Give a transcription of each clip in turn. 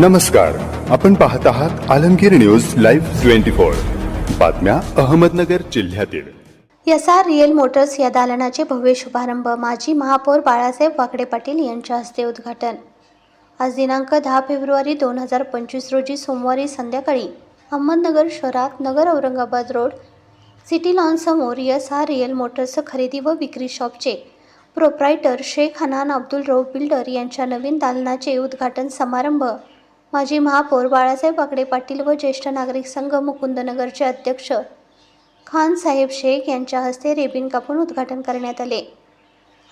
नमस्कार. आपण पाहत आहात Alamgir news live twenty four. बातम्या अहमदनगर जिल्ह्यातील. एसआर रिअल मोटर्स या दालनाचे भव्य शुभारंभ माजी महापौर बाळासाहेब वाकडे पाटील यांच्या हस्ते उद्घाटन. आज दिनांक दहा फेब्रुवारी दोन हजार पंचवीस रोजी सोमवारी संध्याकाळी अहमदनगर शहरात नगर औरंगाबाद रोड सिटी लॉनसमोर एस आर रिअल मोटर्स खरेदी व विक्री शॉपचे प्रोप्रायटर शेख हनान अब्दुल रौफ बिल्डर यांच्या नवीन दालनाचे उद्घाटन समारंभ माजी महापौर बाळासाहेब आकडे पाटील व ज्येष्ठ नागरिक संघ मुकुंदनगरचे अध्यक्ष खान साहेब शेख यांच्या हस्ते रेबिन कापून उद्घाटन करण्यात आले.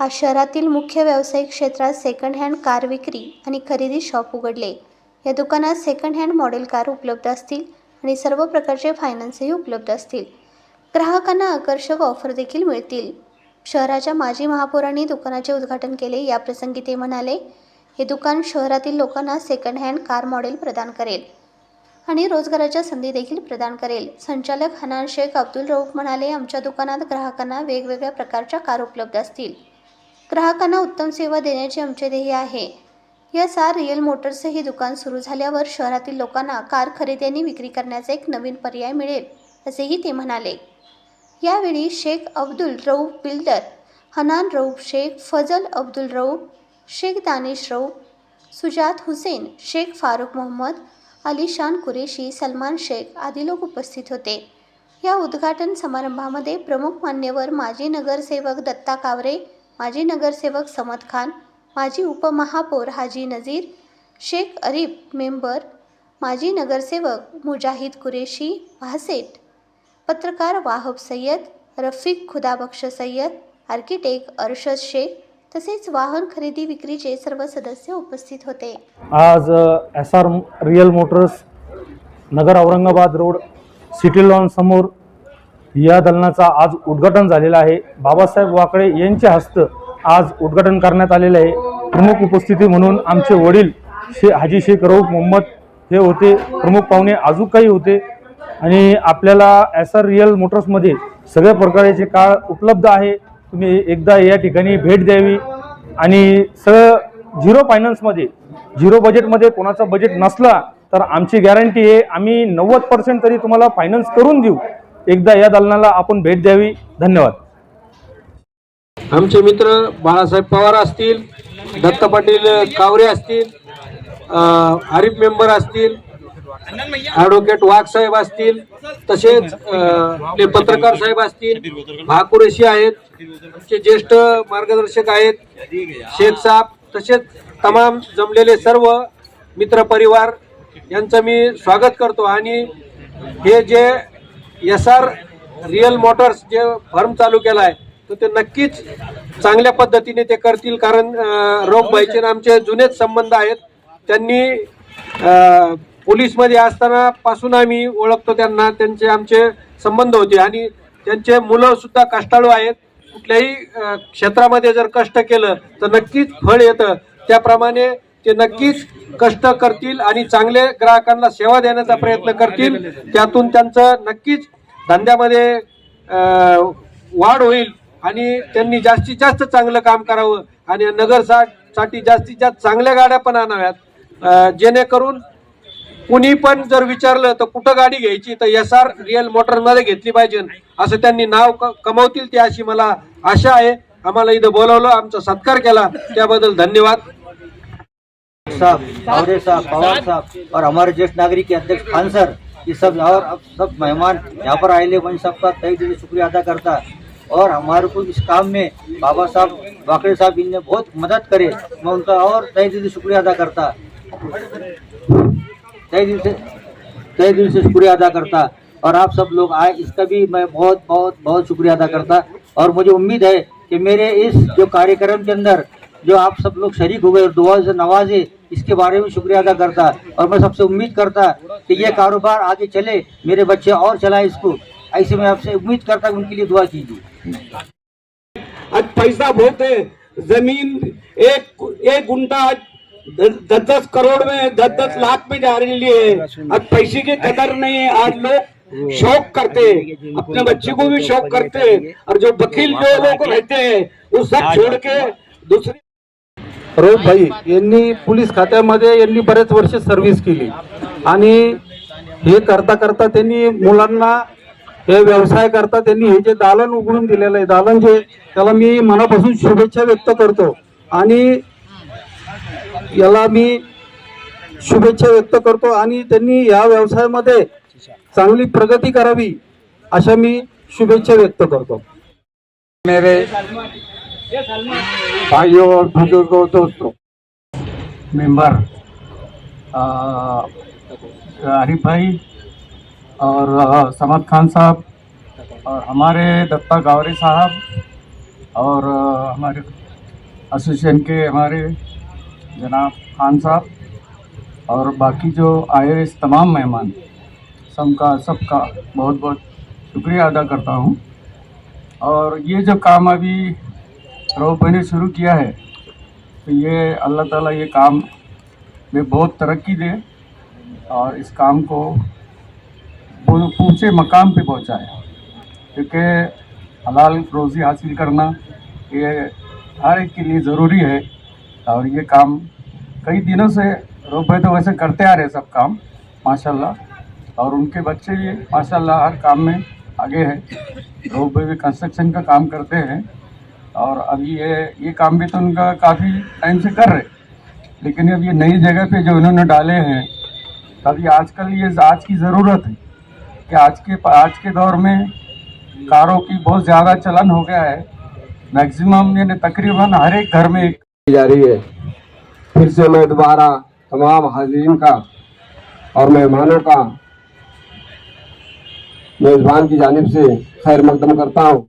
आज शहरातील मुख्य व्यावसायिक क्षेत्रात सेकंड हँड कार विक्री आणि खरेदी शॉप उघडले. या दुकानात सेकंड हँड मॉडेल कार उपलब्ध असतील आणि सर्व प्रकारचे फायनान्सही उपलब्ध असतील. ग्राहकांना आकर्षक ऑफर देखील मिळतील. शहराच्या माजी महापौरांनी दुकानाचे उद्घाटन केले. याप्रसंगी ते म्हणाले हे दुकान शहरातील लोकांना सेकंड हँड कार मॉडेल प्रदान करेल. आणि रोजगाराच्या संधी देखील प्रदान करेल. संचालक हनान शेख अब्दुल रऊफ म्हणाले आमच्या दुकानात ग्राहकांना वेगवेगळ्या प्रकारच्या कार उपलब्ध असतील. ग्राहकांना उत्तम सेवा देण्याचे आमचे ध्येय आहे. या सार रिअल मोटर्सचे हे दुकान सुरू झाल्यावर शहरातील लोकांना कार खरेदी आणि विक्री करण्याचा एक नवीन पर्याय मिळेल असेही ते म्हणाले. यावेळी शेख अब्दुल रऊफ बिल्डर हनान रऊफ शेख फजल अब्दुल रऊफ शेख दानिश रऊफ सुजात हुसेन शेख फारुख मोहम्मद अलीशान कुरेशी सलमान शेख आदी लोक उपस्थित होते. या उद्घाटन समारंभामध्ये प्रमुख मान्यवर माजी नगरसेवक दत्ता कावरे माजी नगरसेवक समद खान माजी उपमहापौर हाजी नझीर शेख अरीब मेंबर माजी नगरसेवक मुजाहिद कुरेशी भासेट पत्रकार वाहब सय्यद रफिक खुदाबक्ष सय्यद आर्किटेक्ट अरशद शेख तसेच वाहन खरेदी विक्रीचे सर्व सदस्य उपस्थित होते. आज S R real motors Nagar Aurangabad road city lawn समोर या दलनाचा आज उद्घाटन झालेलं आहे. बाबासाहेब वाकळे यांच्या हस्त आज उद्घाटन करण्यात आलेलं आहे. प्रमुख उपस्थिती म्हणून आमचे वडील शे हाजी शेख रऊफ मोहम्मद हे होते. प्रमुख पाहुणे अजून काही होते. आणि आपल्याला एस आर रिअल मोटर्समध्ये सगळ्या प्रकारचे कार उपलब्ध आहे. तुम्ही एकदा या ठिकाणी भेट द्यावी. आणि सगळं झिरो फायनान्समध्ये झिरो बजेटमध्ये कोणाचा बजेट नसला तर आमची गॅरंटी आहे आम्ही नव्वद पर्सेंट तरी तुम्हाला फायनान्स करून देऊ. एकदा या दालनाला आपण भेट द्यावी. धन्यवाद. आमचे मित्र बाळासाहेब पवार असतील दत्त पाटील कावरे असतील अ, मेंबर असतील ॲडव्होकेट वाघ साहेब असतील तसेच ते पत्रकार साहेब असतील भाकुरेशी आहेत आमचे ज्येष्ठ मार्गदर्शक आहेत शेख साहेब तसेच तमाम जमलेले सर्व मित्र परिवार यांचं मी स्वागत करतो. आणि हे जे एस आर रिअल मोटर्स जे फर्म चालू केला आहे तर ते नक्कीच चांगल्या पद्धतीने ते करतील. कारण रोग भाईचे आमचे जुनेच संबंध आहेत. त्यांनी पोलीसमध्ये असताना पासून आम्ही ओळखतो त्यांना त्यांचे आमचे संबंध होते आणि त्यांचे मुलं सुद्धा कष्टाळू आहेत. कुठल्याही क्षेत्रामध्ये जर कष्ट केलं तर नक्कीच फळ येतं. त्याप्रमाणे ते नक्कीच कष्ट करतील आणि चांगले ग्राहकांना सेवा देण्याचा प्रयत्न करतील. त्यातून त्यांचं नक्कीच धंद्यामध्ये वाढ होईल आणि त्यांनी जास्तीत जास्त चांगलं काम करावं आणि नगरसाठी जास्तीत जास्त चांगल्या गाड्या पण आणाव्यात. जेणेकरून कुणी पण जर विचारलं तर कुठं गाडी घ्यायची तर एस आर रिअल मोटरमध्ये घेतली पाहिजे. असं त्यांनी नाव क- कमवतील ते अशी मला आशा आहे. आम्हाला इथं बोलावलं आमचा सत्कार केला. त्याबद्दल धन्यवाद. साहब भावरे साहब पवार साहब और हमारे ज्येष्ठ नागरिक के अध्यक्ष खान सर ये सब और अब सब मेहमान यहाँ पर आए मैं सबका तय दिल शुक्रिया अदा करता। और हमारे को इस काम में बाबा साहब वाकड़े साहब इनने बहुत मदद करे मैं उनका और तय दिल शुक्रिया अदा करता। तय दिल से तय दिल से शुक्रिया अदा करता। और आप सब लोग आए, इसका भी मैं बहुत बहुत बहुत शुक्रिया अदा करता। और मुझे उम्मीद है कि मेरे इस जो कार्यक्रम के अंदर जो आप सब लोग शरीक हो गए और दुआ से नवाजे, इसके बारे में शुक्रिया अदा करता। और मैं सबसे उम्मीद करता कि ये कारोबार आगे चले, मेरे बच्चे और चलाए इसको। ऐसे मैं आपसे उम्मीद करता उनके लिए दुआ कीजिए। आज पैसा बहुत है। ज़मीन एक एक गुंटा आज दस दस करोड़ में दस दस लाख में जा रही है आज पैसे की कदर नहीं है। आज लोग शौक करते अपने बच्चे को भी शौक करते और जो वकील जो लोग रहते हैं वो सब छोड़ के दूसरे रोहित भाई यांनी पोलीस खात्यामध्ये यांनी बरेच वर्ष सर्व्हिस केली. आणि हे करता करता त्यांनी मुलांना हे व्यवसाय करता त्यांनी हे जे दालन उघडून दिलेलं आहे दालन जे त्याला मी मनापासून शुभेच्छा व्यक्त करतो. आणि याला मी शुभेच्छा व्यक्त करतो आणि त्यांनी या व्यवसायामध्ये चांगली प्रगती करावी अशा मी शुभेच्छा व्यक्त करतो. मेरे भाइयों और बुजुर्गों दोस्तों मेंबर अ, आरिफ भाई और समद खान साहब और हमारे दत्ता गावरे साहब और हमारे एसोसिएशन के हमारे जनाब खान साहब और बाकी जो आए इस तमाम मेहमान, सबका सबका बहुत बहुत शुक्रिया अदा करता हूँ। और ये जो काम अभी रऊफ ने शुरू किया है तो ये अल्लाह ताला ये काम में बहुत तरक्की दे और इस काम को पूछे मकाम पे पहुँचाए। क्योंकि हलाल रोज़ी हासिल करना ये हर एक के लिए ज़रूरी है। और ये काम कई दिनों से रऊफ भाई तो वैसे करते आ रहे सब काम, माशाल्लाह। और उनके बच्चे भी, माशाल्लाह, हर काम में आगे हैं। भाई भी कंस्ट्रक्शन का काम करते हैं। और अभी ये ये काम भी तो उनका काफ़ी टाइम से कर रहे लेकिन अब ये नई जगह पे जो इन्होंने डाले हैं, तभी आजकल ये, आज की ज़रूरत है कि आज के आज के दौर में कारों की बहुत ज़्यादा चलन हो गया है। मैक्सिमम यानी तकरीबन हर एक घर में एक जा रही है। फिर से मैं दोबारा तमाम हाजिरीन का और मेहमानों का मेज़बान की जानब से खैर मकदम करता हूँ।